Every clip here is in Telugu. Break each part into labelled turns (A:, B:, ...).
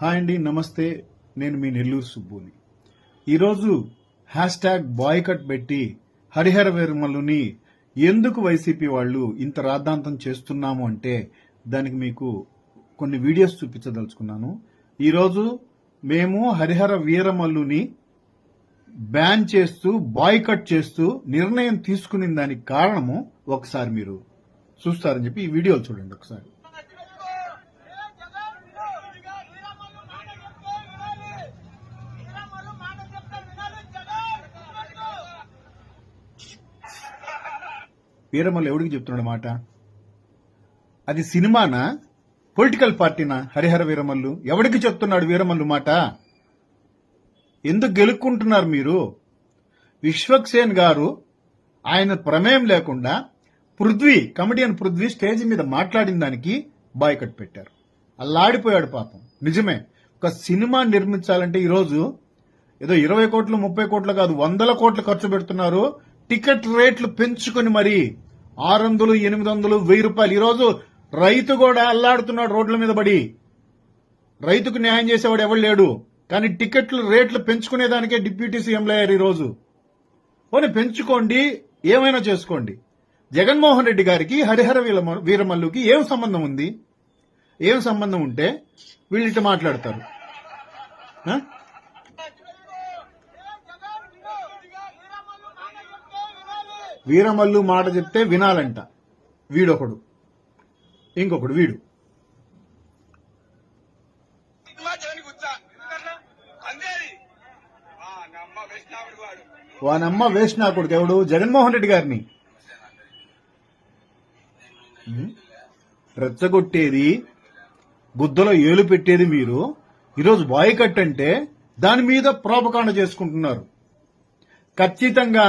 A: హాయ్ అండి నమస్తే. నేను మీ నెల్లూరు సుబ్బుని. ఈరోజు హ్యాష్ ట్యాగ్ బాయ్కట్ పెట్టి హరిహర వీరమల్లుని ఎందుకు వైసీపీ వాళ్ళు ఇంత రాద్ధాంతం చేస్తున్నాము అంటే దానికి మీకు కొన్ని వీడియోస్ చూపించదలుచుకున్నాను. ఈరోజు మేము హరిహర వీరమల్లుని బ్యాన్ చేస్తూ బాయ్కట్ చేస్తూ నిర్ణయం తీసుకునే దానికి కారణము ఒకసారి మీరు చూస్తారని చెప్పి ఈ వీడియోలు చూడండి ఒకసారి. వీరమల్లు ఎవడికి చెప్తున్నాడు మాట? అది సినిమానా? పొలిటికల్ పార్టీనా? హరిహర వీరమల్లు? ఎవడికి చెప్తున్నాడు వీరమల్లు మాట? ఎందుకు గెలుక్కుంటున్నారు మీరు? విశ్వక్సేన్ గారు ఆయన ప్రమేయం లేకుండా పృథ్వీ కమెడియన్ పృథ్వీ స్టేజ్ మీద మాట్లాడిన దానికి బాయ్కట్ పెట్టారు. అల్లాడిపోయాడు పాపం. నిజమే ఒక సినిమా నిర్మించాలంటే ఈరోజు ఏదో ఇరవై కోట్లు ముప్పై కోట్లు కాదు వందల కోట్లు ఖర్చు పెడుతున్నారు టికెట్ రేట్లు పెంచుకొని మరి ఆరు వందలు ఎనిమిది వందలు వెయ్యి రూపాయలు. ఈరోజు రైతు కూడా అల్లాడుతున్నాడు రోడ్ల మీద పడి. రైతుకు న్యాయం చేసేవాడు ఎవడు లేడు. కానీ టికెట్లు రేట్లు పెంచుకునేదానికే డిప్యూటీ సీఎంలు అయ్యారు ఈరోజు. పోనీ పెంచుకోండి ఏమైనా చేసుకోండి. జగన్మోహన్ రెడ్డి గారికి హరిహర వీర వీరమల్లుకి ఏం సంబంధం ఉంది? ఏం సంబంధం ఉంటే వీళ్ళిట్టు మాట్లాడతారు. వీరమల్లు మాట చెప్తే వినాలంట. వీడొకడు. ఇంకొకడు వీడు. వానమ్మ వేస్ట్ నా కొడుకు ఎవడు? జగన్మోహన్ రెడ్డి గారిని? రెచ్చగొట్టేది గుద్దలో ఏలు పెట్టేది మీరు. ఈరోజు బాయ్కట్ అంటే దాని మీద ప్రోపకాండ చేసుకుంటున్నారు. ఖచ్చితంగా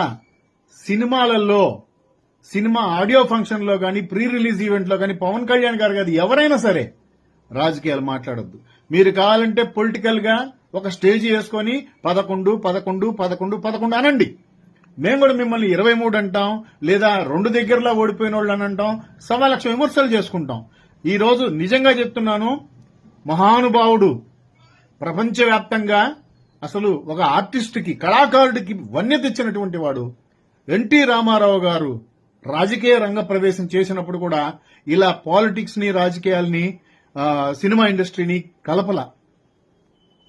A: సినిమాలలో సినిమా ఆడియో ఫంక్షన్లో కానీ ప్రీ రిలీజ్ ఈవెంట్లో కానీ పవన్ కళ్యాణ్ గారు కాదు ఎవరైనా సరే రాజకీయాలు మాట్లాడొద్దు. మీరు కావాలంటే పొలిటికల్గా ఒక స్టేజ్ వేసుకొని పదకొండు పదకొండు పదకొండు పదకొండు అనండి. మేము కూడా మిమ్మల్ని ఇరవై మూడు అంటాం లేదా రెండు దగ్గరలో ఓడిపోయిన వాళ్ళు అని అంటాం సవా లక్ష విమర్శలు చేసుకుంటాం. ఈ రోజు నిజంగా చెప్తున్నాను మహానుభావుడు ప్రపంచవ్యాప్తంగా అసలు ఒక ఆర్టిస్ట్కి కళాకారుడికి వన్యత ఇచ్చినటువంటి వాడు ఎన్టీ రామారావు గారు రాజకీయ రంగ ప్రవేశం చేసినప్పుడు కూడా ఇలా పాలిటిక్స్ని రాజకీయాల్ని సినిమా ఇండస్ట్రీని కలపల.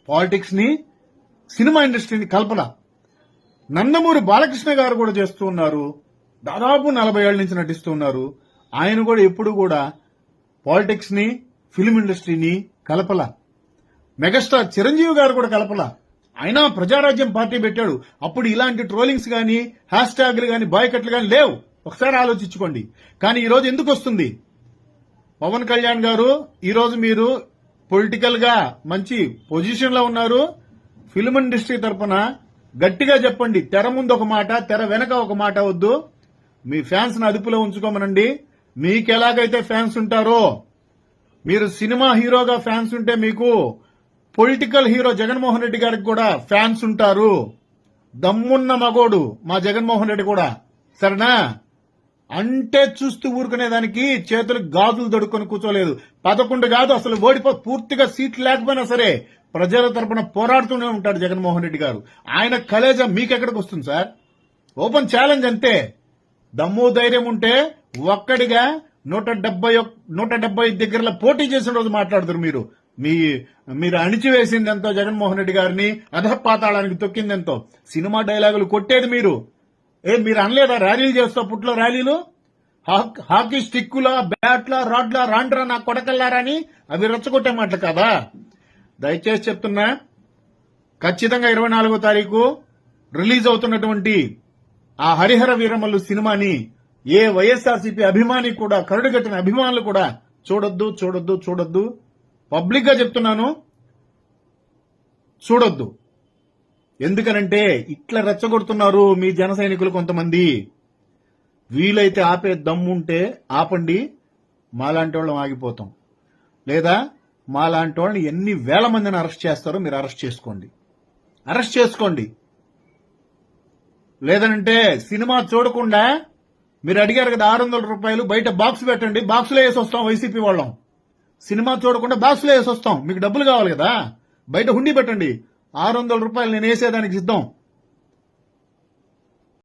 A: పాలిటిక్స్ని సినిమా ఇండస్ట్రీని కలపల. నందమూరి బాలకృష్ణ గారు కూడా చేస్తూ ఉన్నారు. దాదాపు నలభై ఏళ్ళ నుంచి నటిస్తూ ఉన్నారు. ఆయన కూడా ఎప్పుడు కూడా పాలిటిక్స్ని ఫిలిం ఇండస్ట్రీని కలపల. మెగాస్టార్ చిరంజీవి గారు కూడా కలపల. అయినా ప్రజారాజ్యం పార్టీ పెట్టాడు. అప్పుడు ఇలాంటి ట్రోలింగ్స్ కానీ హ్యాష్ ట్యాగ్లు కానీ బాయ్కట్లు కానీ లేవు. ఒకసారి ఆలోచించుకోండి. కానీ ఈరోజు ఎందుకు వస్తుంది? పవన్ కళ్యాణ్ గారు ఈరోజు మీరు పొలిటికల్గా మంచి పొజిషన్లో ఉన్నారు. ఫిల్మ్ ఇండస్ట్రీ తరఫున గట్టిగా చెప్పండి. తెర ముందు ఒక మాట తెర వెనక ఒక మాట వద్దు. మీ ఫ్యాన్స్ను అదుపులో ఉంచుకోమనండి. మీకు ఎలాగైతే ఫ్యాన్స్ ఉంటారో మీరు సినిమా హీరోగా ఫ్యాన్స్ ఉంటే మీకు పొలిటికల్ హీరో జగన్మోహన్ రెడ్డి గారికి కూడా ఫ్యాన్స్ ఉంటారు. దమ్మున్న మగోడు మా జగన్మోహన్ రెడ్డి కూడా. సరేనా? అంటే చూస్తూ ఊరుకునేదానికి చేతులు గాజులు దొడుక్కొని కూర్చోలేదు. పదకొండు కాదు అసలు ఓడిపో పూర్తిగా సీట్లు లేకపోయినా సరే ప్రజల తరపున పోరాడుతూనే ఉంటాడు జగన్మోహన్ రెడ్డి గారు. ఆయన కలేజా మీకెక్కడికి వస్తుంది సార్? ఓపెన్ ఛాలెంజ్ అంతే. దమ్ము ధైర్యం ఉంటే ఒక్కడిగా నూట డెబ్బై నూట డెబ్బై దగ్గరలో పోటీ చేసిన రోజు మాట్లాడుతారు మీరు. మీ మీరు అణిచివేసింది ఎంతో జగన్మోహన్ రెడ్డి గారిని అధపాతాళానికి తొక్కింది ఎంతో సినిమా డైలాగులు కొట్టేది మీరు. ఏ మీరు అనలేదా ర్యాలీలు చేస్తా పుట్లో ర్యాలీలు? హాకీ స్టిక్కులా బ్యాట్లా రాడ్లా రాండ్రా నా కొడకల్లారని అని అవి రెచ్చగొట్టే మాటలు కదా? దయచేసి చెప్తున్నా ఖచ్చితంగా ఇరవై నాలుగో తారీఖు రిలీజ్ అవుతున్నటువంటి ఆ హరిహర వీరమల్లు సినిమాని ఏ వైఎస్ఆర్సీపీ అభిమాని కూడా కరుడుగట్టిన అభిమానులు కూడా చూడొద్దు చూడొద్దు చూడొద్దు. పబ్లిక్గా చెప్తున్నాను చూడొద్దు. ఎందుకనంటే ఇట్లా రెచ్చగొడుతున్నారు మీ జన సైనికులు కొంతమంది. వీలైతే ఆపే దమ్ముంటే ఆపండి మాలాంటి వాళ్ళం ఆగిపోతాం. లేదా మాలాంటి వాళ్ళని ఎన్ని వేల మందిని అరెస్ట్ చేస్తారో మీరు అరెస్ట్ చేసుకోండి. అరెస్ట్ చేసుకోండి. లేదనంటే సినిమా చూడకుండా మీరు అడిగారు కదా ఆరు వందల రూపాయలు బయట బాక్స్ పెట్టండి బాక్స్లో వేసి వస్తాం వైసీపీ వాళ్ళం. సినిమా చూడకుండా బాక్స్లో వేసి వస్తాం మీకు డబ్బులు కావాలి కదా? బయట హుండీ పెట్టండి. ఆరు వందల రూపాయలు నేను వేసేదానికి సిద్ధం.